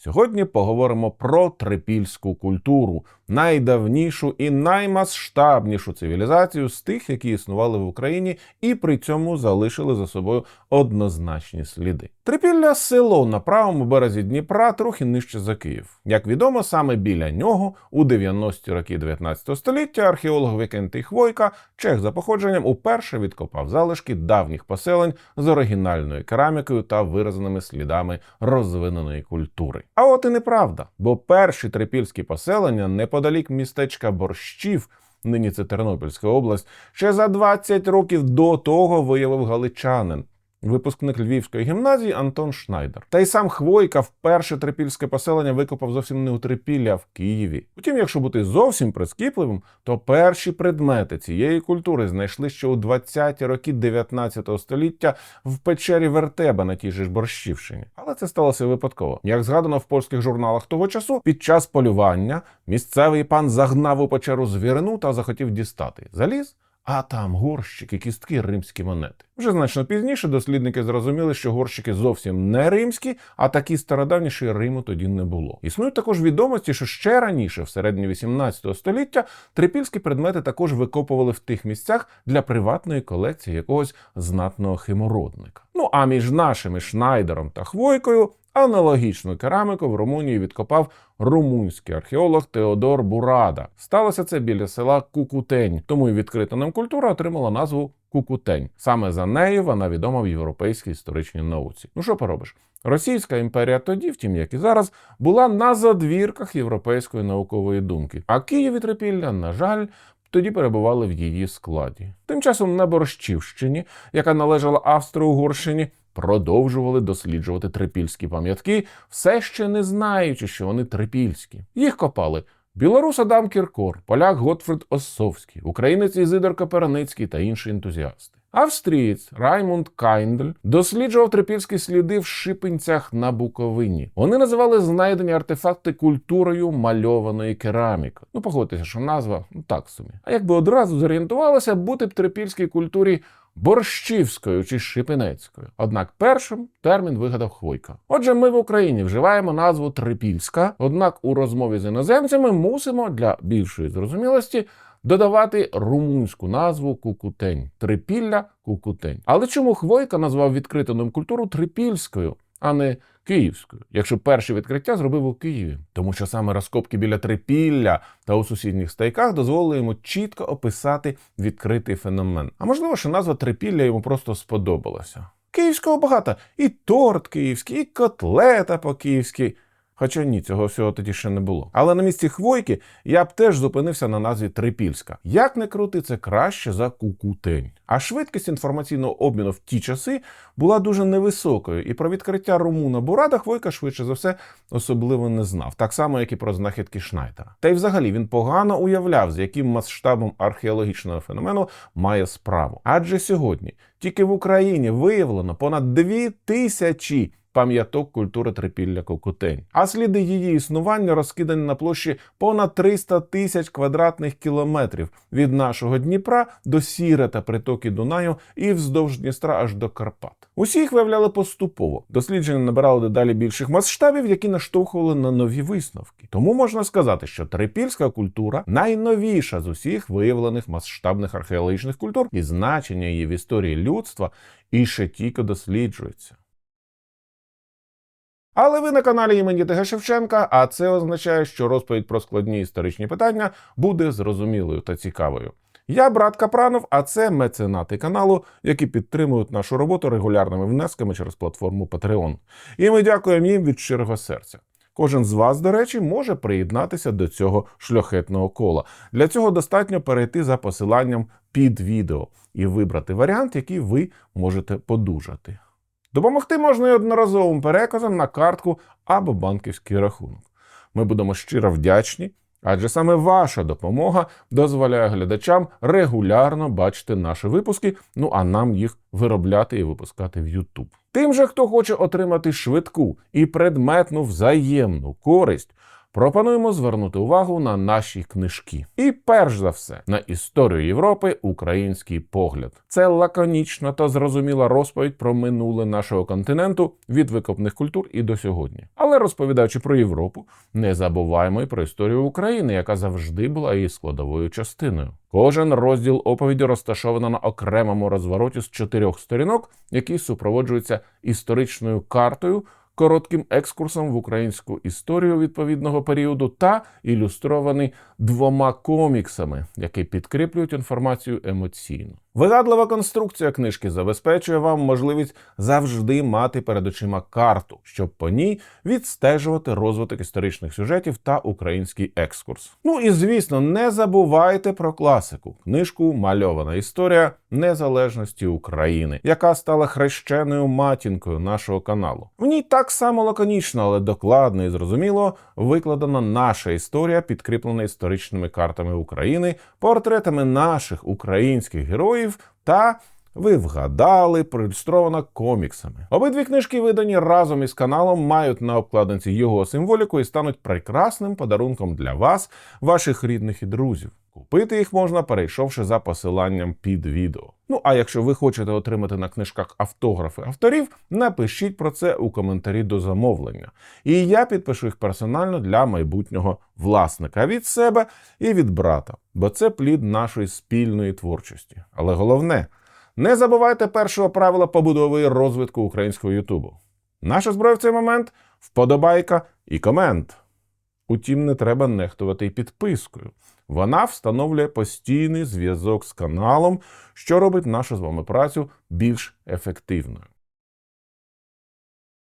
Сьогодні поговоримо про трипільську культуру, найдавнішу і наймасштабнішу цивілізацію з тих, які існували в Україні, і при цьому залишили за собою однозначні сліди. Трипілля село на правому березі Дніпра, трохи нижче за Київ. Як відомо, саме біля нього у 90-ті роки 19 століття археолог Вікентий Хвойка, чех за походженням, уперше відкопав залишки давніх поселень з оригінальною керамікою та виразеними слідами розвиненої культури. А от і неправда, бо перші трипільські поселення неподалік містечка Борщів. Нині це Тернопільська область, ще за 20 років до того виявив галичанин, випускник Львівської гімназії Антон Шнайдер. Та й сам Хвойка вперше трипільське поселення викопав зовсім не у Трипілля, а в Києві. Утім, якщо бути зовсім прискіпливим, то перші предмети цієї культури знайшли ще у 20-ті роки 19 століття в печері Вертеба на тій же ж Борщівщині. Але це сталося випадково. Як згадано в польських журналах того часу, під час полювання місцевий пан загнав у печеру звірину та захотів дістати. Заліз. А там горщики, кістки, римські монети. Вже значно пізніше дослідники зрозуміли, що горщики зовсім не римські, а такі стародавні, що Риму тоді не було. Існують також відомості, що ще раніше, в середині 18 століття, трипільські предмети також викопували в тих місцях для приватної колекції якогось знатного химородника. Ну а між нашими Шнайдером та Хвойкою аналогічну кераміку в Румунії відкопав румунський археолог Теодор Бурада. Сталося це біля села Кукутень, тому і відкрита нам культура отримала назву Кукутень. Саме за нею вона відома в європейській історичній науці. Ну що поробиш? Російська імперія тоді, втім, як і зараз, була на задвірках європейської наукової думки. А Київ і Трипілля, на жаль, тоді перебували в її складі. Тим часом на Борщівщині, яка належала Австро-Угорщині, продовжували досліджувати трипільські пам'ятки, все ще не знаючи, що вони трипільські. Їх копали. Білорус Адам Кіркор, поляк Готфрид Осовський, українець Ізидор Коперницький та інші ентузіасти. Австрієць Раймунд Кайндль досліджував трипільські сліди в шипенцях на Буковині. Вони називали знайдені артефакти культурою мальованої кераміки. Ну, погодьтеся, що назва ну так собі. А якби одразу зорієнтувалося, бути б трипільській культурі борщівською чи шипенецькою. Однак першим термін вигадав Хвойка. Отже, ми в Україні вживаємо назву трипільська, однак у розмові з іноземцями мусимо для більшої зрозумілості додавати румунську назву Кукутень. Трипілля Кукутень. Але чому Хвойка назвав відкриту культуру трипільською? А не київською, якщо перше відкриття зробив у Києві, тому що саме розкопки біля Трипілля та у сусідніх стайках дозволили йому чітко описати відкритий феномен. А можливо, що назва Трипілля йому просто сподобалася. Київського багато і торт київський, і котлета по-київськи. Хоча ні, цього всього тоді ще не було. Але на місці хвойки я б теж зупинився на назві Трипільська. Як не крути, це краще за кукутень. А швидкість інформаційного обміну в ті часи була дуже невисокою, і про відкриття Румуна Бурада Хвойка швидше за все особливо не знав, так само як і про знахідки Шнайдера. Та й взагалі він погано уявляв, з яким масштабом археологічного феномену має справу. Адже сьогодні тільки в Україні виявлено понад дві тисячі пам'яток культури трипілля Кокутень. А сліди її існування розкидані на площі понад 300 тисяч квадратних кілометрів від нашого Дніпра до Сіра та притоки Дунаю і вздовж Дністра аж до Карпат. Усі їх виявляли поступово. Дослідження набирали дедалі більших масштабів, які наштовхували на нові висновки. Тому можна сказати, що трипільська культура найновіша з усіх виявлених масштабних археологічних культур, і значення її в історії людства і ще тільки досліджується. Але ви на каналі імені ТГ Шевченка, а це означає, що розповідь про складні історичні питання буде зрозумілою та цікавою. Я брат Капранов, а це меценати каналу, які підтримують нашу роботу регулярними внесками через платформу Patreon. І ми дякуємо їм від щирого серця. Кожен з вас, до речі, може приєднатися до цього шляхетного кола. Для цього достатньо перейти за посиланням під відео і вибрати варіант, який ви можете подужати. Допомогти можна і одноразовим переказом на картку або банківський рахунок. Ми будемо щиро вдячні, адже саме ваша допомога дозволяє глядачам регулярно бачити наші випуски, ну а нам їх виробляти і випускати в YouTube. Тим же, хто хоче отримати швидку і предметну взаємну користь, пропонуємо звернути увагу на наші книжки. І перш за все на історію Європи український погляд. Це лаконічна та зрозуміла розповідь про минуле нашого континенту від викопних культур і до сьогодні. Але розповідаючи про Європу, не забуваємо й про історію України, яка завжди була її складовою частиною. Кожен розділ оповіді розташовано на окремому розвороті з чотирьох сторінок, які супроводжуються історичною картою, коротким екскурсом в українську історію відповідного періоду та ілюстрований двома коміксами, які підкріплюють інформацію емоційно. Вигадлива конструкція книжки забезпечує вам можливість завжди мати перед очима карту, щоб по ній відстежувати розвиток історичних сюжетів та український екскурс. Ну і звісно, не забувайте про класику книжку Мальована історія незалежності України, яка стала хрещеною матінкою нашого каналу. В ній так само лаконічно, але докладно і зрозуміло викладена наша історія, підкріплена історичними картами України, портретами наших українських героїв та. Ви вгадали, проілюстрована коміксами. Обидві книжки, видані разом із каналом, мають на обкладинці його символіку і стануть прекрасним подарунком для вас, ваших рідних і друзів. Купити їх можна, перейшовши за посиланням під відео. Ну а якщо ви хочете отримати на книжках автографи авторів, напишіть про це у коментарі до замовлення. І я підпишу їх персонально для майбутнього власника від себе і від брата, бо це плід нашої спільної творчості. Але головне. Не забувайте першого правила побудови і розвитку українського Ютубу. Наша зброя в цей момент вподобайка і комент. Утім, не треба нехтувати й підпискою. Вона встановлює постійний зв'язок з каналом, що робить нашу з вами працю більш ефективною.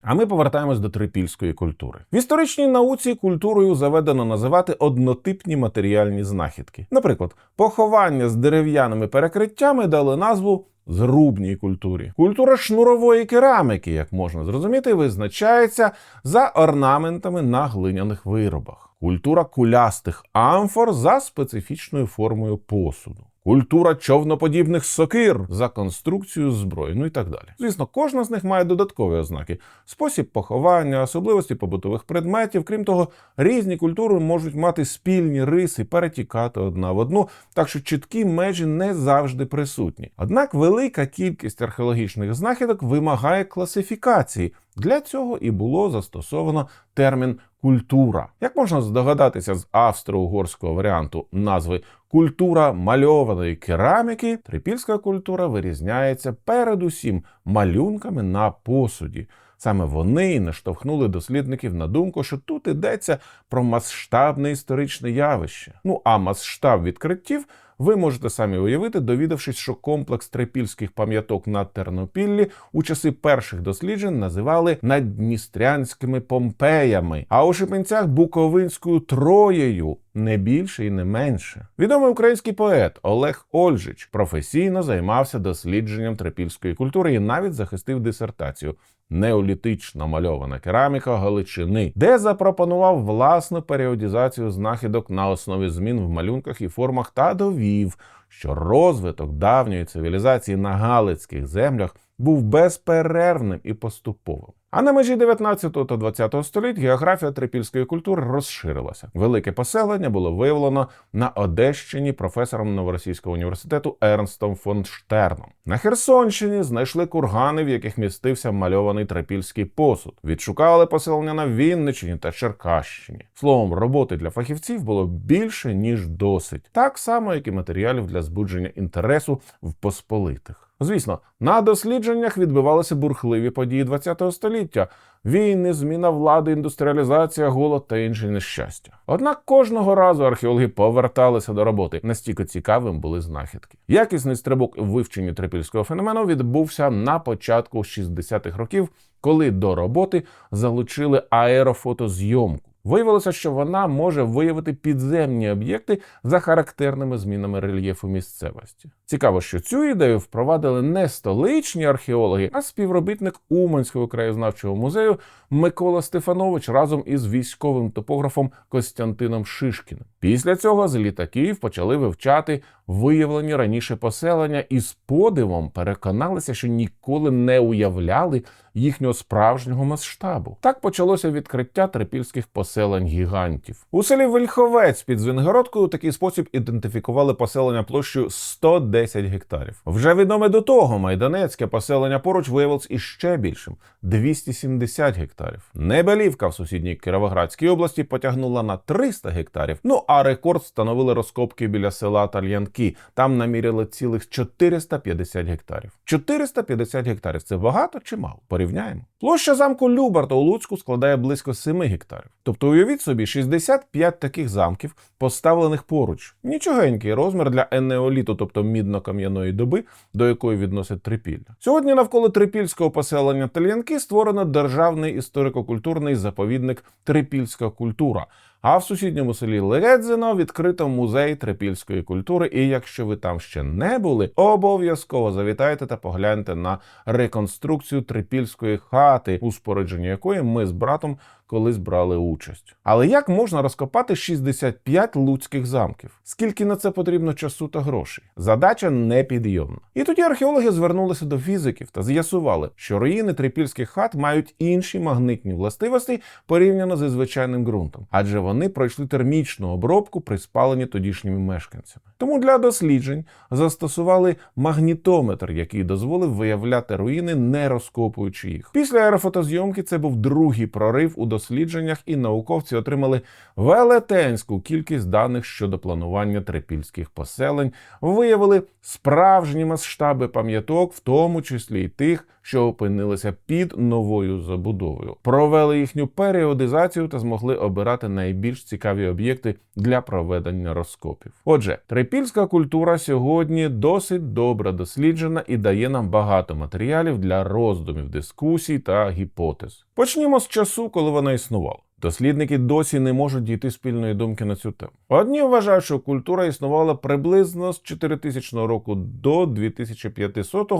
А ми повертаємось до трипільської культури. В історичній науці культурою заведено називати однотипні матеріальні знахідки. Наприклад, поховання з дерев'яними перекриттями дали назву зрубній культурі. Культура шнурової кераміки, як можна зрозуміти, визначається за орнаментами на глиняних виробах. Культура кулястих амфор за специфічною формою посуду. Культура човноподібних сокир за конструкцію зброї, ну і так далі. Звісно, кожна з них має додаткові ознаки: спосіб поховання, особливості побутових предметів. Крім того, різні культури можуть мати спільні риси, перетікати одна в одну, так що чіткі межі не завжди присутні. Однак велика кількість археологічних знахідок вимагає класифікації. Для цього і було застосовано термін культура. Як можна здогадатися з австро-угорського варіанту назви культура мальованої кераміки, трипільська культура вирізняється передусім малюнками на посуді. Саме вони і наштовхнули дослідників на думку, що тут йдеться про масштабне історичне явище. Ну а масштаб відкриттів ви можете самі уявити, довідавшись, що комплекс трипільських пам'яток на Тернопіллі у часи перших досліджень називали наддністрянськими помпеями, а у Шипенцях Буковинською Троєю. Не більше і не менше. Відомий український поет Олег Ольжич професійно займався дослідженням трипільської культури і навіть захистив дисертацію неолітична мальована кераміка Галичини, де запропонував власну періодізацію знахідок на основі змін в малюнках і формах та довів, що розвиток давньої цивілізації на галицьких землях був безперервним і поступовим. А на межі 19 та 20 століть географія трипільської культури розширилася. Велике поселення було виявлено на Одещині професором Новоросійського університету Ернстом фон Штерном. На Херсонщині знайшли кургани, в яких містився мальований трипільський посуд. Відшукали поселення на Вінниччині та Черкащині. Словом, роботи для фахівців було більше ніж досить, так само як і матеріалів для збудження інтересу в посполитих. Звісно, на дослідженнях відбувалися бурхливі події ХХ століття: війни, зміна влади, індустріалізація, голод та інші нещастя. Однак кожного разу археологи поверталися до роботи. Настільки цікавим були знахідки. Якісний стрибок у вивченні трипільського феномену відбувся на початку 60-х років, коли до роботи залучили аерофотозйомку. Виявилося, що вона може виявити підземні об'єкти за характерними змінами рельєфу місцевості. Цікаво, що цю ідею впровадили не столичні археологи, а співробітник Уманського краєзнавчого музею Микола Стефанович разом із військовим топографом Костянтином Шишкіним. Після цього з літаків почали вивчати виявлені раніше поселення і з подивом переконалися, що ніколи не уявляли, їхнього справжнього масштабу. Так почалося відкриття трипільських поселень гігантів. У селі Вельховець під Звенгородкою у такий спосіб ідентифікували поселення площею 110 гектарів. Вже відоме до того майданецьке поселення поруч виявилось іще більшим 270 гектарів. Небелівка в сусідній Кіровоградській області потягнула на 300 гектарів. Ну а рекорд встановили розкопки біля села Тальянки. Там наміряли цілих 450 гектарів. 450 гектарів це багато чи мало? Порівняємо. Площа замку Любарта у Луцьку складає близько 7 гектарів. Тобто уявіть собі 65 таких замків, поставлених поруч. Нічогенький розмір для енеоліту, тобто мідно-кам'яної доби, до якої відносять трипілля. Сьогодні навколо трипільського поселення Тальянки створено державний історико-культурний заповідник Трипільська культура. А в сусідньому селі Легедзино відкрито музей трипільської культури. І якщо ви там ще не були, обов'язково завітайте та погляньте на реконструкцію трипільської хати, у спорядженні якої ми з братом колись брали участь. Але як можна розкопати 65 луцьких замків? Скільки на це потрібно часу та грошей? Задача непідйомна. І тоді археологи звернулися до фізиків та з'ясували, що руїни трипільських хат мають інші магнитні властивості порівняно зі звичайним ґрунтом, адже вони пройшли термічну обробку при спаленні тодішніми мешканцями. Тому для досліджень застосували магнітометр, який дозволив виявляти руїни, не розкопуючи їх. Після аерофотозйомки це був другий прорив у дослідженнях, і науковці отримали велетенську кількість даних щодо планування трипільських поселень, виявили справжні масштаби пам'яток, в тому числі й тих, що опинилися під новою забудовою, провели їхню періодизацію та змогли обирати найбільш цікаві об'єкти для проведення розкопів. Отже, трипільська культура сьогодні досить добре досліджена і дає нам багато матеріалів для роздумів, дискусій та гіпотез. Почнімо з часу, коли вона існувала. Дослідники досі не можуть дійти спільної думки на цю тему. Одні вважають, що культура існувала приблизно з 4000 року до 2500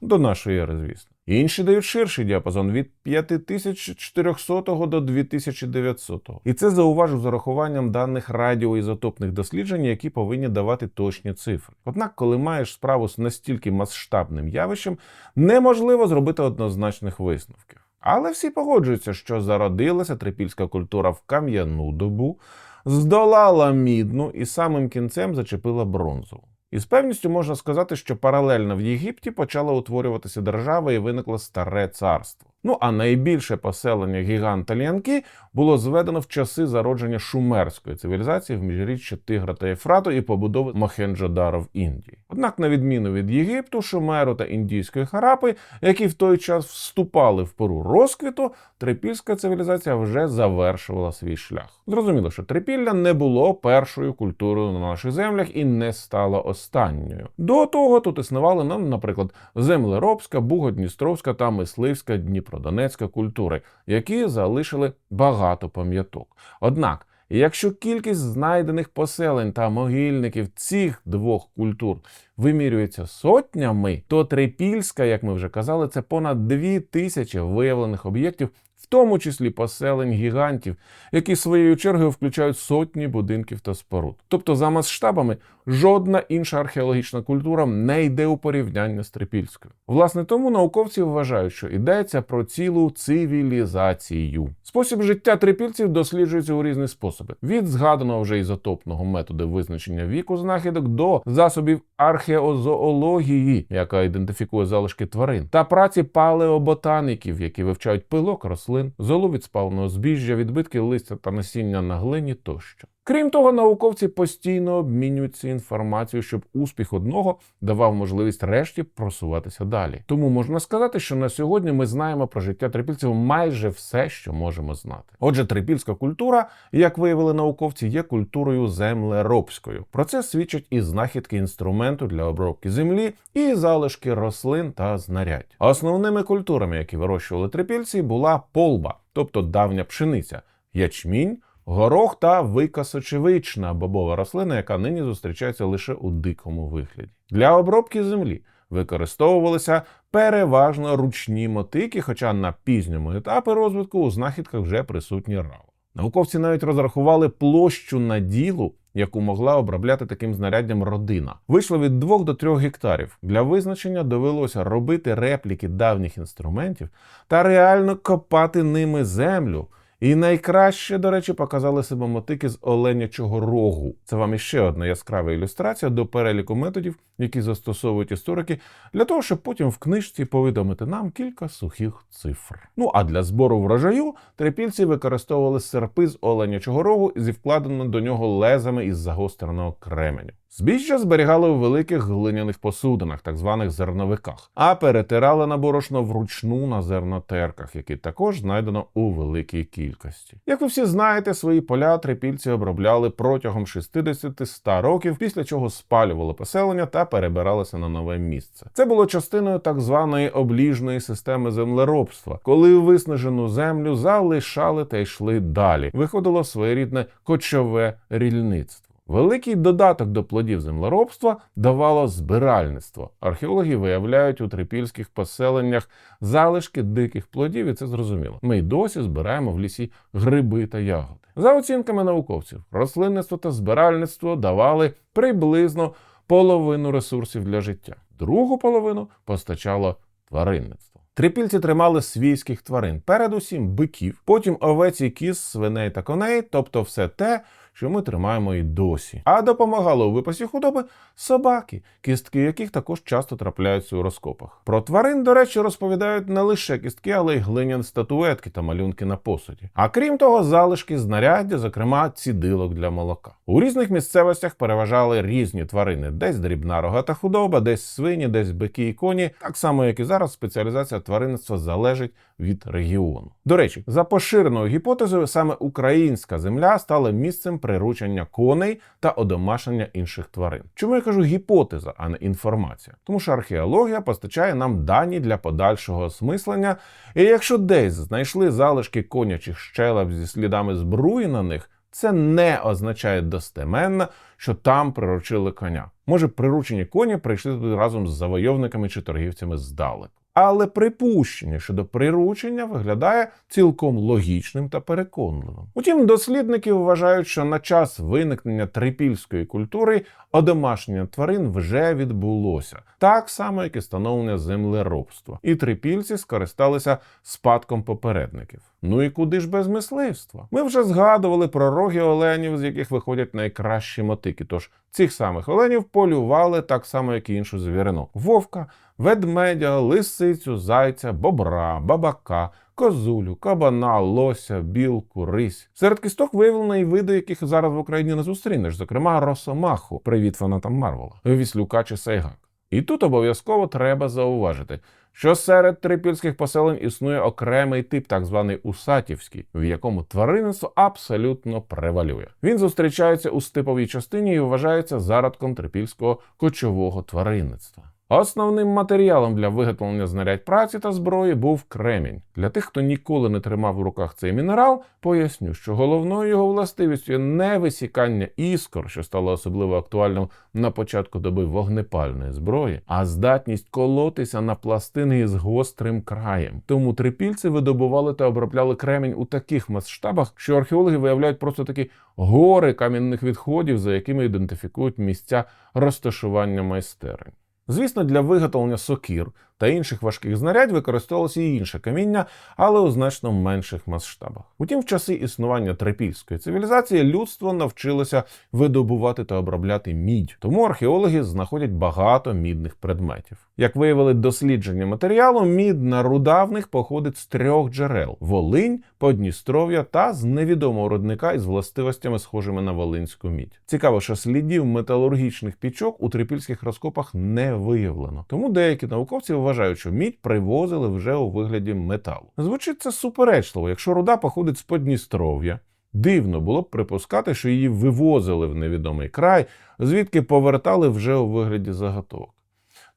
до нашої ери, звісно. Інші дають ширший діапазон від 5400 до 2900. І це зауважу з урахуванням даних радіоізотопних досліджень, які повинні давати точні цифри. Однак, коли маєш справу з настільки масштабним явищем, неможливо зробити однозначних висновків. Але всі погоджуються, що зародилася трипільська культура в кам'яну добу, здолала мідну і самим кінцем зачепила бронзову. І з певністю можна сказати, що паралельно в Єгипті почала утворюватися держава і виникло старе царство. Ну а найбільше поселення гіганта Лянки було зведено в часи зародження шумерської цивілізації в міжріччя Тигра та Єфрату і побудови Мохенджо-Даро в Індії. Однак, на відміну від Єгипту, Шумеру та індійської Харапи, які в той час вступали в пору розквіту, трипільська цивілізація вже завершувала свій шлях. Зрозуміло, що трипілля не було першою культурою на наших землях і не стало останньою. До того тут існували нам, наприклад, землеробська, бугодністровська та мисливська Дніпродонецька культури, які залишили багато пам'яток. Однак, якщо кількість знайдених поселень та могильників цих двох культур вимірюється сотнями, то Трипільська, як ми вже казали, це понад дві тисячі виявлених об'єктів, тому числі поселень гігантів, які своєю чергою включають сотні будинків та споруд. Тобто, за масштабами жодна інша археологічна культура не йде у порівняння з Трипільською. Власне, тому науковці вважають, що йдеться про цілу цивілізацію. Спосіб життя трипільців досліджується у різні способи: від згаданого вже ізотопного методу визначення віку знахідок до засобів археозоології, яка ідентифікує залишки тварин, та праці палеоботаніків, які вивчають пилок рослин, золу від спаленого збіжжя, відбитки листя та насіння на глині тощо. Крім того, науковці постійно обмінюються інформацією, щоб успіх одного давав можливість решті просуватися далі. Тому можна сказати, що на сьогодні ми знаємо про життя трипільців майже все, що можемо знати. Отже, трипільська культура, як виявили науковці, є культурою землеробською. Про це свідчать і знахідки інструменту для обробки землі, і залишки рослин та знарядь. Основними культурами, які вирощували трипільці, була полба, тобто давня пшениця, ячмінь. Горох та викасочевична бобова рослина, яка нині зустрічається лише у дикому вигляді. Для обробки землі використовувалися переважно ручні мотики, хоча на пізньому етапі розвитку у знахідках вже присутні рава. Науковці навіть розрахували площу наділу, яку могла обробляти таким знаряддям родина. Вийшло від 2 до 3 гектарів. Для визначення довелося робити репліки давніх інструментів та реально копати ними землю. І найкраще, до речі, показали себе мотики з оленячого рогу. Це вам іще одна яскрава ілюстрація до переліку методів, які застосовують історики, для того, щоб потім в книжці повідомити нам кілька сухих цифр. Ну а для збору врожаю трипільці використовували серпи з оленячого рогу зі вкладеними до нього лезами із загостреного кременю. Збіжжя зберігали у великих глиняних посудинах, так званих зерновиках, а перетирали на борошно вручну на зернотерках, які також знайдено у великій кількості. Як ви всі знаєте, свої поля трипільці обробляли протягом 60-100 років, після чого спалювали поселення та перебиралися на нове місце. Це було частиною так званої обліжної системи землеробства, коли виснажену землю залишали та йшли далі. Виходило своєрідне кочове рільництво. Великий додаток до плодів землеробства давало збиральництво. Археологи виявляють у трипільських поселеннях залишки диких плодів, і це зрозуміло. Ми й досі збираємо в лісі гриби та ягоди. За оцінками науковців, рослинництво та збиральництво давали приблизно половину ресурсів для життя. Другу половину постачало тваринництво. Трипільці тримали свійських тварин, передусім биків, потім овець і кіз, свиней та коней, тобто все те, що ми тримаємо і досі. А допомагало у випасі худоби собаки, кістки яких також часто трапляються у розкопах. Про тварин, до речі, розповідають не лише кістки, але й глиняні статуетки та малюнки на посуді. А крім того, залишки знаряддя, зокрема цідилок для молока. У різних місцевостях переважали різні тварини: десь дрібна рогата худоба, десь свині, десь бики і коні. Так само, як і зараз, спеціалізація тваринництва залежить від регіону. До речі, за поширеною гіпотезою, саме українська земля стала місцем приручення коней та одомашнення інших тварин. Чому я кажу гіпотеза, а не інформація? Тому що археологія постачає нам дані для подальшого осмислення, і якщо десь знайшли залишки конячих щелеп зі слідами збруї на них. Це не означає достеменно, що там приручили коня. Може, приручені коні прийшли туди разом з завойовниками чи торгівцями здалеку. Але припущення щодо приручення виглядає цілком логічним та переконливим. Утім, дослідники вважають, що на час виникнення трипільської культури одомашнення тварин вже відбулося, так само, як і становлення землеробства. І трипільці скористалися спадком попередників. Ну і куди ж без мисливства? Ми вже згадували про роги оленів, з яких виходять найкращі мотики. Тож цих самих оленів полювали так само, як і іншу звірину: вовка, ведмедя, лисицю, зайця, бобра, бабака. Козулю, кабана, лося, білку, рись. Серед кісток виявлено і види, яких зараз в Україні не зустрінеш, зокрема росомаху, привіт фанатам Марвела, віслюка чи сайгак. І тут обов'язково треба зауважити, що серед трипільських поселень існує окремий тип, так званий усатівський, в якому тваринництво абсолютно превалює. Він зустрічається у степовій частині і вважається зародком трипільського кочового тваринництва. Основним матеріалом для виготовлення знарядь праці та зброї був кремінь. Для тих, хто ніколи не тримав в руках цей мінерал, поясню, що головною його властивістю є не висікання іскор, що стало особливо актуальним на початку доби вогнепальної зброї, а здатність колотися на пластини із гострим краєм. Тому трипільці видобували та обробляли кремінь у таких масштабах, що археологи виявляють просто такі гори кам'яних відходів, за якими ідентифікують місця розташування майстерень. Звісно, для виготовлення сокір та інших важких знарядь використовувалося і інше каміння, але у значно менших масштабах. Утім, в часи існування трипільської цивілізації людство навчилося видобувати та обробляти мідь, тому археологи знаходять багато мідних предметів. Як виявили дослідження матеріалу, мідна руда в них походить з трьох джерел: Волинь, Подністров'я та з невідомого родника із властивостями, схожими на волинську мідь. Цікаво, що слідів металургічних пічок у трипільських розкопах не виявлено. Тому деякі науковці вважають, що мідь привозили вже у вигляді металу. Звучить це суперечливо, якщо руда походить з Подністров'я. Дивно було б припускати, що її вивозили в невідомий край, звідки повертали вже у вигляді заготовок.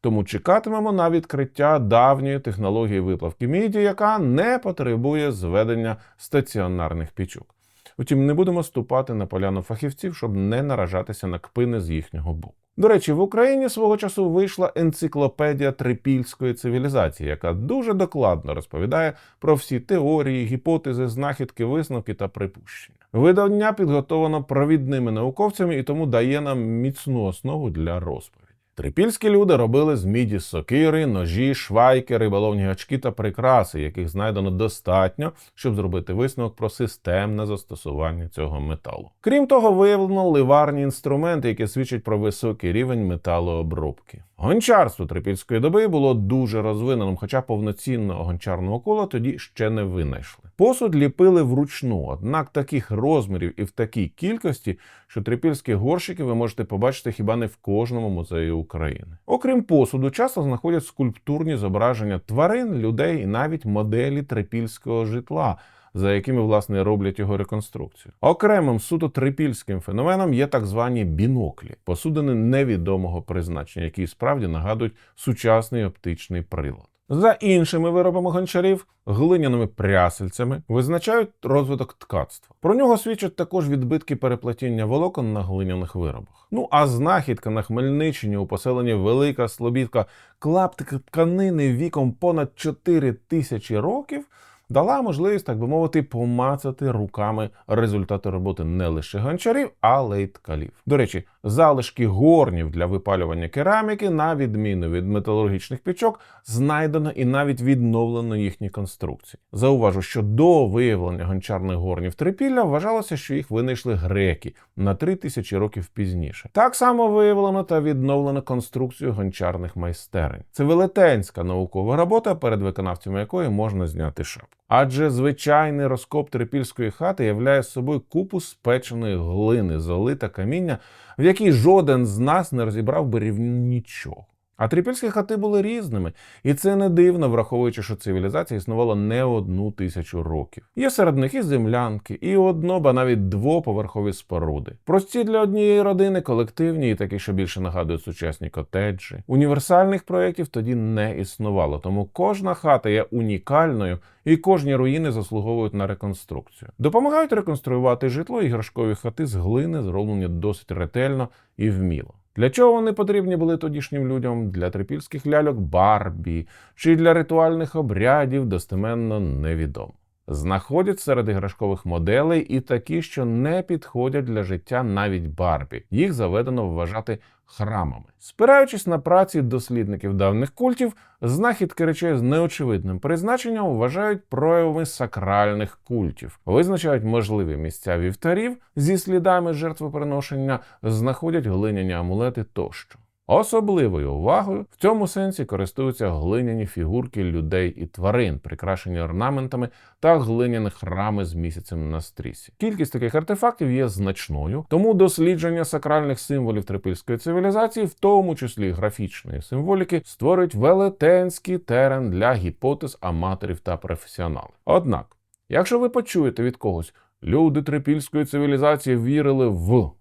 Тому чекатимемо на відкриття давньої технології виплавки міді, яка не потребує зведення стаціонарних пічок. Утім, не будемо ступати на поляну фахівців, щоб не наражатися на кпини з їхнього боку. До речі, в Україні свого часу вийшла енциклопедія трипільської цивілізації, яка дуже докладно розповідає про всі теорії, гіпотези, знахідки, висновки та припущення. Видання підготовлено провідними науковцями і тому дає нам міцну основу для розповіді. Трипільські люди робили з міді сокири, ножі, швайки, риболовні гачки та прикраси, яких знайдено достатньо, щоб зробити висновок про системне застосування цього металу. Крім того, виявлено ливарні інструменти, які свідчать про високий рівень металообробки. Гончарство трипільської доби було дуже розвиненим, хоча повноцінного гончарного кола тоді ще не винайшли. Посуд ліпили вручну, однак таких розмірів і в такій кількості, що трипільські горщики ви можете побачити хіба не в кожному музеї України. Окрім посуду, часто знаходять скульптурні зображення тварин, людей і навіть моделі трипільського житла. За якими власне роблять його реконструкцію. Окремим суто трипільським феноменом є так звані біноклі, посудини невідомого призначення, які справді нагадують сучасний оптичний прилад. За іншими виробами гончарів, глиняними прясельцями, визначають розвиток ткацтва. Про нього свідчать також відбитки переплетіння волокон на глиняних виробах. Ну а знахідка на Хмельниччині у поселенні Велика Слобідка клаптик тканини віком понад 4 тисячі років. Дала можливість, так би мовити, помацати руками результати роботи не лише гончарів, але й ткалів. До речі, залишки горнів для випалювання кераміки, на відміну від металургічних пічок, знайдено і навіть відновлено їхні конструкції. Зауважу, що до виявлення гончарних горнів трипілля вважалося, що їх винайшли греки на три тисячі років пізніше. Так само виявлено та відновлено конструкцію гончарних майстерень. Це велетенська наукова робота, перед виконавцями якої можна зняти шапку. Адже звичайний розкоп трипільської хати являє собою купу спеченої глини, золи та каміння, в якій жоден з нас не розібрав би рівні нічого. А трипільські хати були різними, і це не дивно, враховуючи, що цивілізація існувала не одну тисячу років. Є серед них і землянки, і одно, ба навіть двоповерхові споруди. Прості для однієї родини, колективні і такі, що більше нагадують сучасні котеджі. Універсальних проєктів тоді не існувало, тому кожна хата є унікальною, і кожні руїни заслуговують на реконструкцію. Допомагають реконструювати житло іграшкові хати з глини, зроблені досить ретельно і вміло. Для чого вони потрібні були тодішнім людям? Для трипільських ляльок Барбі чи для ритуальних обрядів достеменно невідомо. Знаходять серед іграшкових моделей і такі, що не підходять для життя навіть Барбі. Їх заведено вважати храмами. Спираючись на праці дослідників давніх культів, знахідки речей з неочевидним призначенням вважають проявами сакральних культів, визначають можливі місця вівтарів зі слідами жертвоприношення, знаходять глиняні амулети тощо. Особливою увагою в цьому сенсі користуються глиняні фігурки людей і тварин, прикрашені орнаментами та глиняні храми з місяцем на стрісі. Кількість таких артефактів є значною, тому дослідження сакральних символів трипільської цивілізації, в тому числі графічної символіки, створюють велетенський терен для гіпотез аматорів та професіоналів. Однак, якщо ви почуєте від когось, люди трипільської цивілізації вірили в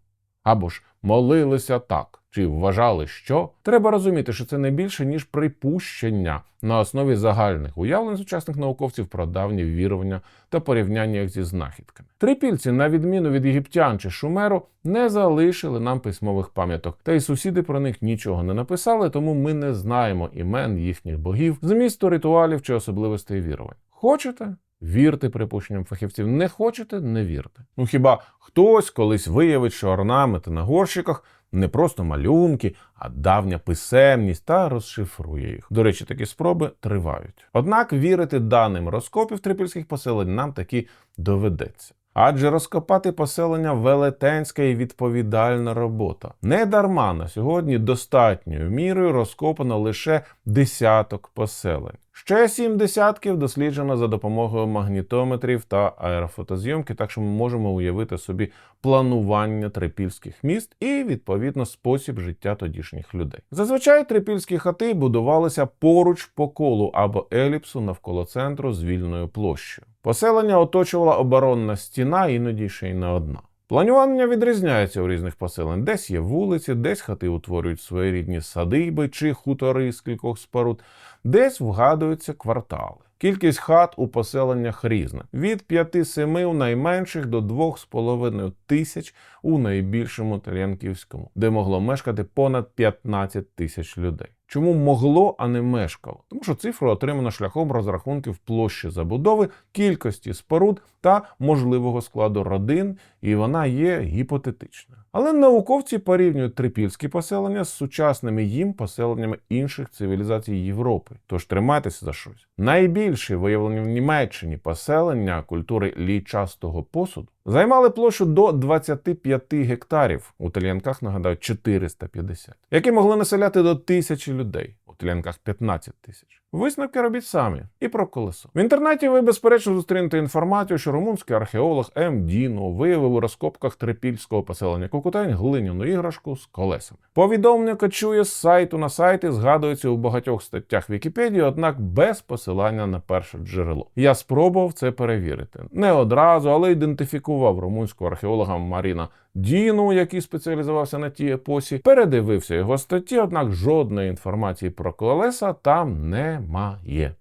або ж молилися так. Чи вважали, що треба розуміти, що це не більше ніж припущення на основі загальних уявлень сучасних науковців про давні вірування та порівняння їх зі знахідками. Трипільці, на відміну від єгиптян чи шумеру, не залишили нам письмових пам'яток, та й сусіди про них нічого не написали, тому ми не знаємо імен їхніх богів, змісту ритуалів чи особливостей вірувань. Хочете? Вірте припущенням фахівців, не хочете, не вірте. Ну хіба хтось колись виявить, що орнаменти на горщиках не просто малюнки, а давня писемність та розшифрує їх. До речі, такі спроби тривають. Однак вірити даним розкопів трипільських поселень нам таки доведеться. Адже розкопати поселення велетенська і відповідальна робота. Не дарма на сьогодні достатньою мірою розкопано лише десяток поселень. Ще сім десятків досліджено за допомогою магнітометрів та аерофотозйомки, так що ми можемо уявити собі планування трипільських міст і відповідно спосіб життя тодішніх людей. Зазвичай трипільські хати будувалися поруч по колу або еліпсу навколо центру з вільною площею. Поселення оточувала оборонна стіна, іноді ще й не одна. Планування відрізняється у різних поселень. Десь є вулиці, десь хати утворюють своєрідні садиби чи хутори з кількох споруд, десь вгадуються квартали. Кількість хат у поселеннях різна: від 5-7 у найменших до 2,5 тисяч у найбільшому Тар'янківському, де могло мешкати понад 15 тисяч людей. Чому могло, а не мешкало? Тому що цифру отримано шляхом розрахунків площі забудови, кількості споруд та можливого складу родин, і вона є гіпотетичною. Але науковці порівнюють трипільські поселення з сучасними їм поселеннями інших цивілізацій Європи. Тож тримайтеся за щось. Найбільші виявлені в Німеччині поселення культури лійчастого посуду займали площу до 25 гектарів. У Тальянках нагадаю 450, які могли населяти до тисячі людей. У Тальянках 15 тисяч. Висновки робіть самі і про колесо. В інтернеті ви безперечно зустрінете інформацію, що румунський археолог М. Діно виявив у розкопках трипільського поселення Кукутень глиняну іграшку з колесами. Повідомлення кочує з сайту на сайт і згадується у багатьох статтях Вікіпедії, однак без посилання на перше джерело. Я спробував це перевірити. Не одразу, але ідентифікував румунського археолога Маріна Діну, який спеціалізувався на тій епосі, передивився його статті, однак жодної інформації про колеса там немає.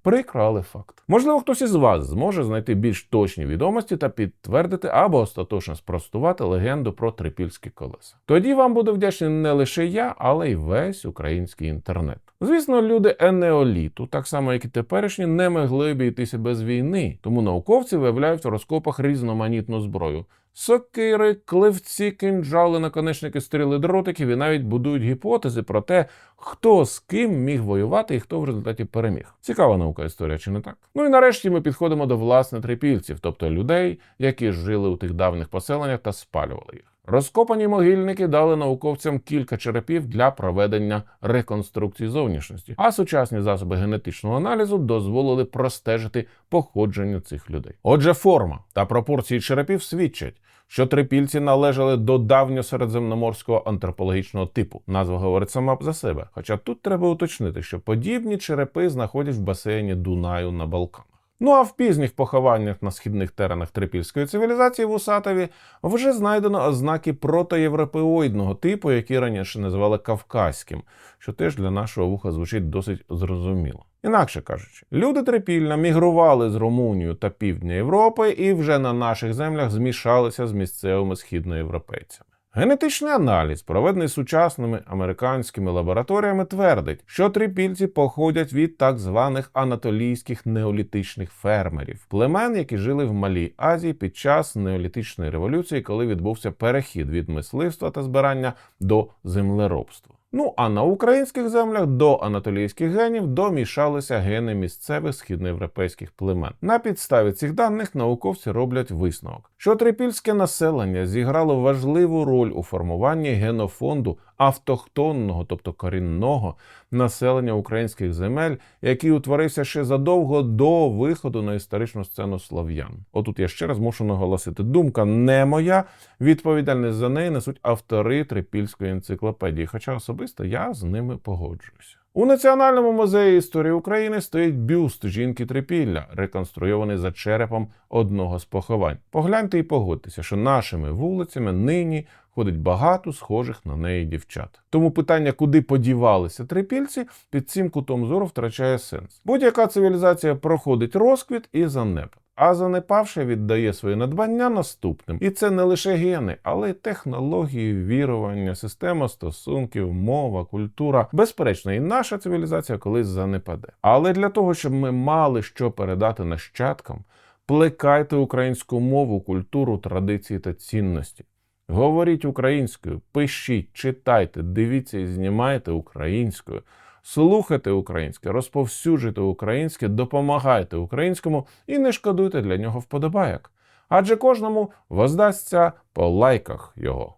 Прикро, але факт. Можливо, хтось із вас зможе знайти більш точні відомості та підтвердити або остаточно спростувати легенду про трипільські колеса. Тоді вам буде вдячний не лише я, але й весь український інтернет. Звісно, люди енеоліту, так само як і теперішні, не могли обійтися без війни, тому науковці виявляють в розкопах різноманітну зброю. Сокири, кливці, кинджали, наконечники, стріли дротиків і навіть будують гіпотези про те, хто з ким міг воювати і хто в результаті переміг. Цікава наука історія, чи не так? Ну і нарешті ми підходимо до власне трипільців, тобто людей, які жили у тих давніх поселеннях та спалювали їх. Розкопані могильники дали науковцям кілька черепів для проведення реконструкції зовнішності, а сучасні засоби генетичного аналізу дозволили простежити походження цих людей. Отже, форма та пропорції черепів свідчать, що трипільці належали до давньосередземноморського антропологічного типу. Назва говорить сама за себе. Хоча тут треба уточнити, що подібні черепи знаходять в басейні Дунаю на Балканах. Ну а в пізніх похованнях на східних теренах трипільської цивілізації в Усатові вже знайдено ознаки протоєвропеоїдного типу, які раніше називали кавказьким, що теж для нашого вуха звучить досить зрозуміло. Інакше кажучи, люди трипільна мігрували з Румунію та півдня Європи і вже на наших землях змішалися з місцевими східноєвропейцями. Генетичний аналіз, проведений сучасними американськими лабораторіями, твердить, що трипільці походять від так званих анатолійських неолітичних фермерів, племен, які жили в Малій Азії під час неолітичної революції, коли відбувся перехід від мисливства та збирання до землеробства. Ну а на українських землях до анатолійських генів домішалися гени місцевих східноєвропейських племен. На підставі цих даних науковці роблять висновок, що трипільське населення зіграло важливу роль у формуванні генофонду автохтонного, тобто корінного населення українських земель, який утворився ще задовго до виходу на історичну сцену слов'ян. Отут я ще раз мушу наголосити: думка не моя, відповідальність за неї несуть автори трипільської енциклопедії, хоча особисто я з ними погоджуюся. У Національному музеї історії України стоїть бюст жінки Трипілля, реконструйований за черепом одного з поховань. Погляньте і погодьтеся, що нашими вулицями нині ходить багато схожих на неї дівчат. Тому питання, куди подівалися трипільці, під цим кутом зору втрачає сенс. Будь-яка цивілізація проходить розквіт і занепад. А занепавши віддає свої надбання наступним. І це не лише гени, але й технології, вірування, система стосунків, мова, культура. Безперечно, і наша цивілізація колись занепаде. Але для того, щоб ми мали що передати нащадкам, плекайте українську мову, культуру, традиції та цінності. Говоріть українською, пишіть, читайте, дивіться і знімайте українською. Слухайте українське, розповсюджуйте українське, допомагайте українському і не шкодуйте для нього вподобайок. Адже кожному воздасться по лайках його.